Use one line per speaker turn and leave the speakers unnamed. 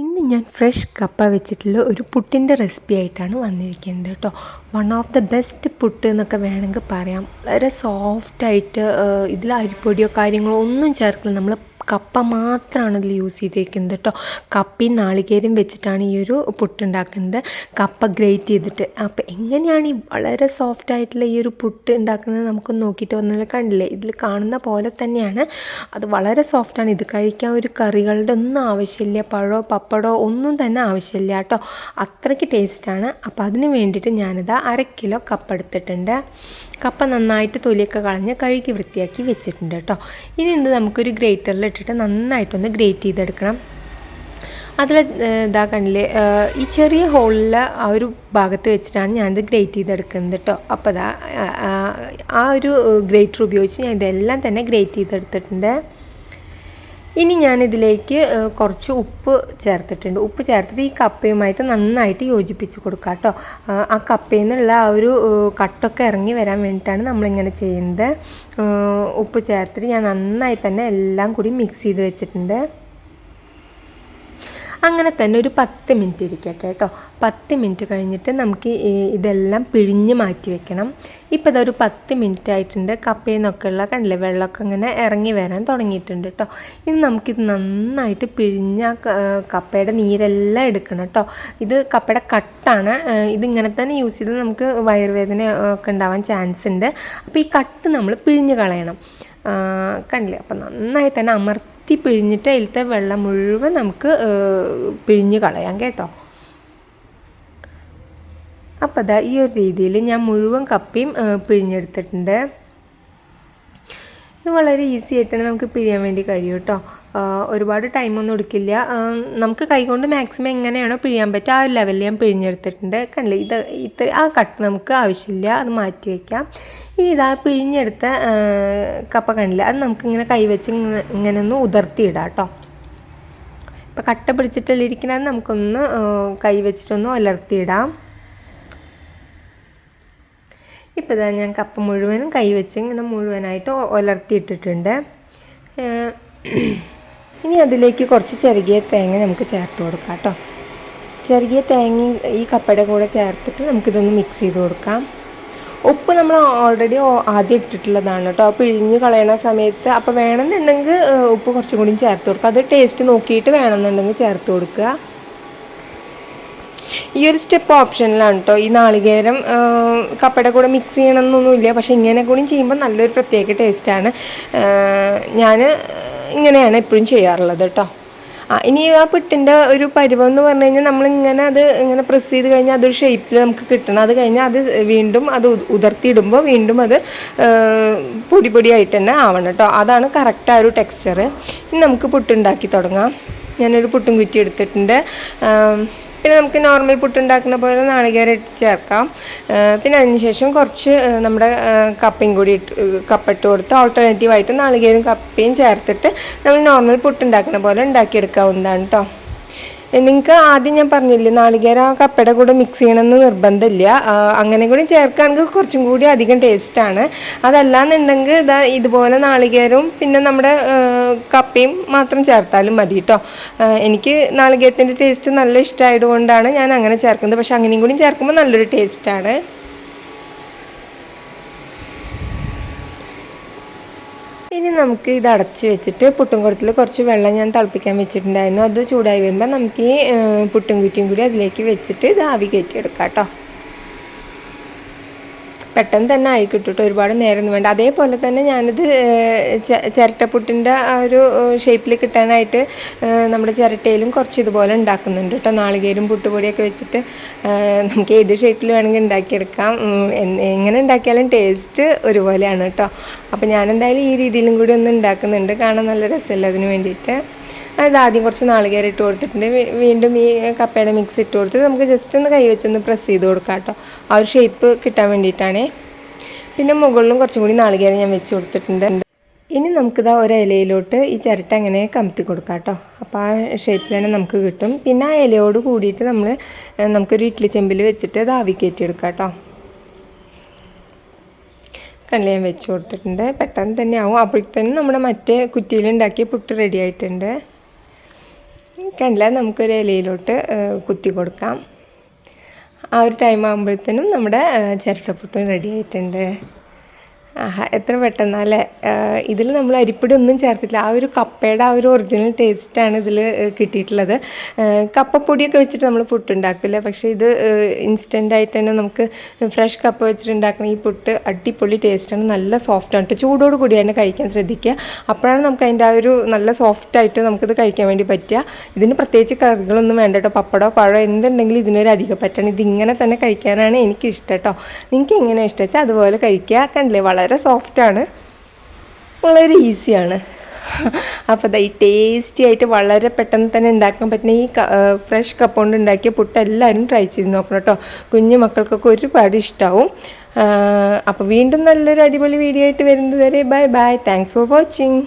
ഇന്ന് ഞാൻ ഫ്രഷ് കപ്പ വെച്ചിട്ടുള്ള ഒരു പുട്ടിന്റെ റെസിപ്പി ആയിട്ടാണ് വന്നിരിക്കുന്നത് കേട്ടോ. One of the best puttu എന്നൊക്കെ വേണമെങ്കിൽ പറയാം. വളരെ സോഫ്റ്റായിട്ട് ഇതിൽ അരിപ്പൊടിയോ കാര്യങ്ങളോ ഒന്നും ചേർക്കില്ല. നമ്മൾ കപ്പ മാത്രമാണ് ഇതിൽ യൂസ് ചെയ്തേക്കുന്നത് കേട്ടോ കപ്പയും നാളികേരം വെച്ചിട്ടാണ് ഈ ഒരു പുട്ടുണ്ടാക്കുന്നത്. കപ്പ ഗ്രേറ്റ് ചെയ്തിട്ട്. അപ്പോൾ എങ്ങനെയാണ് ഈ വളരെ സോഫ്റ്റ് ആയിട്ടുള്ള ഈ ഒരു പുട്ട് ഉണ്ടാക്കുന്നത് നമുക്ക് നോക്കിയിട്ട് വന്നാൽ കണ്ടില്ലേ? ഇതിൽ കാണുന്ന പോലെ തന്നെയാണ്. അത് വളരെ സോഫ്റ്റാണ് ഇത് കഴിക്കാൻ ഒരു കറികളുടെ ഒന്നും ആവശ്യമില്ല. പഴമോ പപ്പടോ ഒന്നും തന്നെ ആവശ്യമില്ല കേട്ടോ അത്രയ്ക്ക് ടേസ്റ്റാണ് അപ്പോൾ അതിന് വേണ്ടിയിട്ട് ഞാനിത് അര കിലോ കപ്പ എടുത്തിട്ടുണ്ട്. കപ്പ നന്നായിട്ട് തൊലിയൊക്കെ കളഞ്ഞ് കഴുകി വൃത്തിയാക്കി വെച്ചിട്ടുണ്ട് കേട്ടോ ഇനി ഇത് നമുക്കൊരു ഗ്രേറ്ററിൽ ഇട്ടിട്ട് നന്നായിട്ടൊന്ന് ഗ്രേറ്റ് ചെയ്തെടുക്കണം. അതിൽ ഇതാ കണ്ടില്ലേ ഈ ചെറിയ ഹോളിൽ ആ ഒരു ഭാഗത്ത് വെച്ചിട്ടാണ് ഞാനിത് ഗ്രേറ്റ് ചെയ്തെടുക്കുന്നത് കേട്ടോ അപ്പോൾ അതാ ആ ഒരു ഗ്രേറ്റർ ഉപയോഗിച്ച് ഞാൻ ഇതെല്ലാം തന്നെ ഗ്രേറ്റ് ചെയ്തെടുത്തിട്ടുണ്ട്. ഇനി ഞാനിതിലേക്ക് കുറച്ച് ഉപ്പ് ചേർത്തിട്ടുണ്ട്. ഉപ്പ് ചേർത്തിട്ട് ഈ കപ്പയുമായിട്ട് നന്നായിട്ട് യോജിപ്പിച്ച് കൊടുക്കുക കേട്ടോ. ആ കപ്പയിൽ നിന്നുള്ള ആ ഒരു കട്ടൊക്കെ ഇറങ്ങി വരാൻ വേണ്ടിയിട്ടാണ് നമ്മളിങ്ങനെ ചെയ്യുന്നത്. ഉപ്പ് ചേർത്തിട്ട് ഞാൻ നന്നായി തന്നെ എല്ലാം കൂടി മിക്സ് ചെയ്ത് വെച്ചിട്ടുണ്ട്. അങ്ങനെ തന്നെ ഒരു പത്ത് മിനിറ്റ് ഇരിക്കട്ടെ കേട്ടോ. പത്ത് മിനിറ്റ് കഴിഞ്ഞിട്ട് നമുക്ക് ഇതെല്ലാം പിഴിഞ്ഞ് മാറ്റി വെക്കണം. ഇപ്പോൾ ഇതൊരു പത്ത് മിനിറ്റ് ആയിട്ടുണ്ട്. കപ്പയിൽ നിന്നൊക്കെയുള്ള കണ്ടില്ലേ വെള്ളമൊക്കെ ഇങ്ങനെ ഇറങ്ങി വരാൻ തുടങ്ങിയിട്ടുണ്ട് കേട്ടോ. ഇനി നമുക്കിത് നന്നായിട്ട് പിഴിഞ്ഞ കപ്പയുടെ നീരെല്ലാം എടുക്കണം കേട്ടോ. ഇത് കപ്പയുടെ കട്ടാണ്. ഇതിങ്ങനെ തന്നെ യൂസ് ചെയ്ത് നമുക്ക് വയറുവേദന ഒക്കെ ഉണ്ടാവാൻ ചാൻസ് ഉണ്ട്. അപ്പോൾ ഈ കട്ട് നമ്മൾ പിഴിഞ്ഞ് കളയണം. കണ്ടില്ലേ? അപ്പോൾ നന്നായി തന്നെ അമർത്തി കുത്തി പിഴിഞ്ഞിട്ട് അതിലത്തെ വെള്ളം മുഴുവൻ നമുക്ക് പിഴിഞ്ഞ് കളയാം കേട്ടോ. അപ്പോൾ അതാ ഈ ഒരു രീതിയിൽ ഞാൻ മുഴുവൻ കപ്പയും പിഴിഞ്ഞെടുത്തിട്ടുണ്ട്. ഇത് വളരെ ഈസി ആയിട്ടാണ് നമുക്ക് പിഴിയാൻ വേണ്ടി കഴിയും കേട്ടോ. ഒരുപാട് ടൈമൊന്നും എടുക്കില്ല. നമുക്ക് കൈകൊണ്ട് മാക്സിമം എങ്ങനെയാണോ പിഴിയാൻ പറ്റുക ആ ലെവലിൽ ഞാൻ പിഴിഞ്ഞെടുത്തിട്ടുണ്ട്. കണ്ടില്ലേ? ഇത് ഇത്ര ആ കട്ട് നമുക്ക് ആവശ്യമില്ല. അത് മാറ്റി വയ്ക്കാം ഇനി ഇതാ പിഴിഞ്ഞെടുത്ത കപ്പ കണ്ടില്ല? അത് നമുക്കിങ്ങനെ കൈവച്ച് ഇങ്ങനെ ഇങ്ങനെ ഒന്ന് ഉതിർത്തിയിടാം കേട്ടോ. ഇപ്പം കട്ട പിടിച്ചിട്ടല്ല ഇരിക്കുന്നത് നമുക്കൊന്ന് കൈവച്ചിട്ടൊന്ന് ഉലർത്തിയിടാം ഇപ്പോൾ ഇതാ ഞാൻ കപ്പ മുഴുവനും കൈവച്ച് ഇങ്ങനെ മുഴുവനായിട്ട് ഉലർത്തിയിട്ടിട്ടുണ്ട് ഇനി അതിലേക്ക് കുറച്ച് ചെറുകിയ തേങ്ങ നമുക്ക് ചേർത്ത് കൊടുക്കാം കേട്ടോ. ചെറുകിയ തേങ്ങ ഈ കപ്പയുടെ കൂടെ ചേർത്തിട്ട് നമുക്കിതൊന്ന് മിക്സ് ചെയ്ത് കൊടുക്കാം. ഉപ്പ് നമ്മൾ ഓൾറെഡി ആദ്യം ഇട്ടിട്ടുള്ളതാണ് കേട്ടോ. പിഴിഞ്ഞ് കളയണ സമയത്ത് അപ്പോൾ വേണമെന്നുണ്ടെങ്കിൽ ഉപ്പ് കുറച്ചും കൂടി ചേർത്ത് കൊടുക്കുക അത് ടേസ്റ്റ് നോക്കിയിട്ട് വേണമെന്നുണ്ടെങ്കിൽ ചേർത്ത് കൊടുക്കുക. ഈ ഒരു സ്റ്റെപ്പ് ഓപ്ഷനിലാണ് കേട്ടോ ഈ നാളികേരം കപ്പയുടെ കൂടെ മിക്സ് ചെയ്യണമെന്നൊന്നുമില്ല. പക്ഷേ ഇങ്ങനെ കൂടി ചെയ്യുമ്പോൾ നല്ലൊരു പ്രത്യേക ടേസ്റ്റാണ് ഞാൻ ഇങ്ങനെയാണ് എപ്പോഴും ചെയ്യാറുള്ളത് കേട്ടോ. ആ ഇനി ആ പിട്ടിന്റെ ഒരു പരുവം എന്ന് പറഞ്ഞു കഴിഞ്ഞാൽ നമ്മളിങ്ങനെ അത് ഇങ്ങനെ പ്രസ് ചെയ്ത് കഴിഞ്ഞാൽ അതൊരു ഷേപ്പിൽ നമുക്ക് കിട്ടണം. അത് കഴിഞ്ഞാൽ അത് വീണ്ടും അത് ഉതിർത്തിയിടുമ്പോൾ വീണ്ടും അത് പൊടി പൊടിയായിട്ട് തന്നെ ആവണം കേട്ടോ. അതാണ് കറക്റ്റ് ആ ഒരു ടെക്സ്ചർ ഇനി നമുക്ക് പുട്ടുണ്ടാക്കി തുടങ്ങാം. ഞാനൊരു പുട്ടും കുറ്റി എടുത്തിട്ടുണ്ട്. പിന്നെ നമുക്ക് നോർമൽ പുട്ടുണ്ടാക്കുന്ന പോലെ നാളികേരം ഇട്ട് ചേർക്കാം. പിന്നെ അതിനുശേഷം കുറച്ച് നമ്മുടെ കപ്പയും കൂടി ഇട്ട് കപ്പിട്ട് കൊടുത്ത് ഓൾട്ടർനേറ്റീവായിട്ട് നാളികേരം കപ്പയും ചേർത്തിട്ട് നമ്മൾ നോർമൽ പുട്ടുണ്ടാക്കുന്ന പോലെ ഉണ്ടാക്കിയെടുക്കാവുന്നതാണ് കേട്ടോ നിങ്ങൾക്ക് ആദ്യം ഞാൻ പറഞ്ഞില്ലേ നാളികേര കപ്പയുടെ കൂടെ മിക്സ് ചെയ്യണമെന്ന് നിർബന്ധമില്ല. അങ്ങനെ കൂടി ചേർക്കാണെങ്കിൽ കുറച്ചും കൂടി അധികം ടേസ്റ്റാണ് അതല്ലാന്നുണ്ടെങ്കിൽ ഇതാ ഇതുപോലെ നാളികേരവും പിന്നെ നമ്മുടെ കപ്പയും മാത്രം ചേർത്താലും മതി കേട്ടോ എനിക്ക് നാളികേരത്തിന്റെ ടേസ്റ്റ് നല്ല ഇഷ്ടമായതുകൊണ്ടാണ് ഞാൻ അങ്ങനെ ചേർക്കുന്നത്. പക്ഷെ അങ്ങനെയും കൂടി ചേർക്കുമ്പോൾ നല്ലൊരു ടേസ്റ്റാണ് ഇനി നമുക്ക് ഇത് അടച്ച് വെച്ചിട്ട് പുട്ടുംകുടത്തിൽ കുറച്ച് വെള്ളം ഞാൻ തിളപ്പിക്കാൻ വെച്ചിട്ടുണ്ടായിരുന്നു. അത് ചൂടായി വരുമ്പോൾ നമുക്ക് ഈ പുട്ടും കുറ്റിയും കൂടി അതിലേക്ക് വെച്ചിട്ട് ഇത് ആവി കയറ്റിയെടുക്കാം കേട്ടോ. പെട്ടെന്ന് തന്നെ ആയി കിട്ടും ഒരുപാട് നേരം വേണ്ട. അതേപോലെ തന്നെ ഞാനിത് ചിരട്ടപ്പുട്ടിന്റെ ആ ഒരു ഷേപ്പിൽ കിട്ടാനായിട്ട് നമ്മുടെ ചിരട്ടയിലും കുറച്ച് ഇതുപോലെ ഉണ്ടാക്കുന്നുണ്ട് കേട്ടോ. നാളികേരും പുട്ടുപൊടിയൊക്കെ വെച്ചിട്ട് നമുക്ക് ഏത് ഷേപ്പിൽ വേണമെങ്കിൽ ഉണ്ടാക്കിയെടുക്കാം. എങ്ങനെ ഉണ്ടാക്കിയാലും ടേസ്റ്റ് ഒരുപോലെയാണ് കേട്ടോ. അപ്പോൾ ഞാനെന്തായാലും ഈ രീതിയിലും കൂടി ഒന്ന് ഉണ്ടാക്കുന്നുണ്ട്. കാണാൻ നല്ല രസമല്ല അതിന് വേണ്ടിയിട്ട്? അത് ആദ്യം കുറച്ച് നാളികേരം ഇട്ട് കൊടുത്തിട്ടുണ്ട്. വീണ്ടും ഈ കപ്പയുടെ മിക്സ് ഇട്ട് കൊടുത്തിട്ട് നമുക്ക് ജസ്റ്റ് ഒന്ന് കൈ വെച്ചൊന്ന് പ്രസ് ചെയ്ത് കൊടുക്കാം കേട്ടോ. ആ ഒരു ഷേപ്പ് കിട്ടാൻ വേണ്ടിയിട്ടാണേ. പിന്നെ മുകളിലും കുറച്ചും കൂടി നാളികേരം ഞാൻ വെച്ച് കൊടുത്തിട്ടുണ്ട്. ഇനി നമുക്കിതാ ഒരു ഇലയിലോട്ട് ഈ ചിരട്ട അങ്ങനെ കമത്തി കൊടുക്കാം കേട്ടോ. അപ്പോൾ ആ തന്നെ നമുക്ക് കിട്ടും. പിന്നെ ആ ഇലയോട് കൂടിയിട്ട് നമ്മൾ നമുക്കൊരു ഇഡ്ഡലി ചെമ്പിൽ വെച്ചിട്ട് അത് ആവി കയറ്റിയെടുക്കാം കേട്ടോ. കണ്ണിൽ ഞാൻ വെച്ച് കൊടുത്തിട്ടുണ്ട്. പെട്ടെന്ന് തന്നെ ആവും. അപ്പോഴത്തേനും നമ്മുടെ മറ്റേ കുറ്റിയിലുണ്ടാക്കിയ പുട്ട് റെഡി ആയിട്ടുണ്ട്. കണ്ടില്ല നമുക്കൊരു ഇലയിലോട്ട് കുത്തി കൊടുക്കാം. ആ ഒരു ടൈം ആകുമ്പോഴത്തേനും നമ്മുടെ ചിരട്ടപ്പുട്ടും റെഡി ആയിട്ടുണ്ട്. ആഹാ എത്ര പെട്ടെന്നല്ലേ? ഇതിൽ നമ്മൾ അരിപ്പൊടി ഒന്നും ചേർത്തിട്ടില്ല. ആ ഒരു കപ്പയുടെ ആ ഒരു ഒറിജിനൽ ടേസ്റ്റാണ് ഇതിൽ കിട്ടിയിട്ടുള്ളത്. കപ്പപ്പൊടിയൊക്കെ വെച്ചിട്ട് നമ്മൾ പുട്ടുണ്ടാക്കില്ല പക്ഷേ ഇത് ഇൻസ്റ്റന്റ് ആയിട്ട് തന്നെ നമുക്ക് ഫ്രഷ് കപ്പ വെച്ചിട്ട് ഉണ്ടാക്കുന്ന ഈ പുട്ട് അടിപൊളി ടേസ്റ്റാണ് നല്ല സോഫ്റ്റാണ് കേട്ടോ ചൂടോട് കൂടി തന്നെ കഴിക്കാൻ ശ്രദ്ധിക്കുക. അപ്പോഴാണ് നമുക്ക് അതിന്റെ ആ ഒരു നല്ല സോഫ്റ്റായിട്ട് നമുക്കിത് കഴിക്കാൻ വേണ്ടി പറ്റുക. ഇതിന് പ്രത്യേകിച്ച് കറികളൊന്നും വേണ്ട കേട്ടോ പപ്പടോ പഴമോ എന്തുണ്ടെങ്കിലും ഇതിനൊരു അധികം പറ്റണം. ഇതിങ്ങനെ തന്നെ കഴിക്കാനാണ് എനിക്കിഷ്ടം കേട്ടോ നിങ്ങൾക്ക് എങ്ങനെയാണ് ഇഷ്ടം വെച്ചാൽ അതുപോലെ കഴിക്കുക. കണ്ടില്ലേ? വളരെ സോഫ്റ്റാണ് വളരെ ഈസിയാണ് അപ്പോൾ ദാ ഈ ടേസ്റ്റി ആയിട്ട് വളരെ പെട്ടെന്ന് തന്നെ ഉണ്ടാക്കാൻ പറ്റുന്ന ഈ ഫ്രഷ് കപ്പ് കൊണ്ട് ഉണ്ടാക്കിയ പുട്ട് എല്ലാവരും ട്രൈ ചെയ്ത് നോക്കണം കേട്ടോ കുഞ്ഞു മക്കൾക്കൊക്കെ ഒരുപാട് ഇഷ്ടമാവും അപ്പോൾ വീണ്ടും നല്ലൊരു അടിപൊളി വീഡിയോ ആയിട്ട് വരുന്നത് വരെ bye bye thanks for watching